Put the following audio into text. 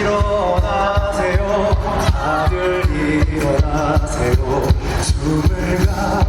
일어나세요. 다들 일어나세요. 숨을 가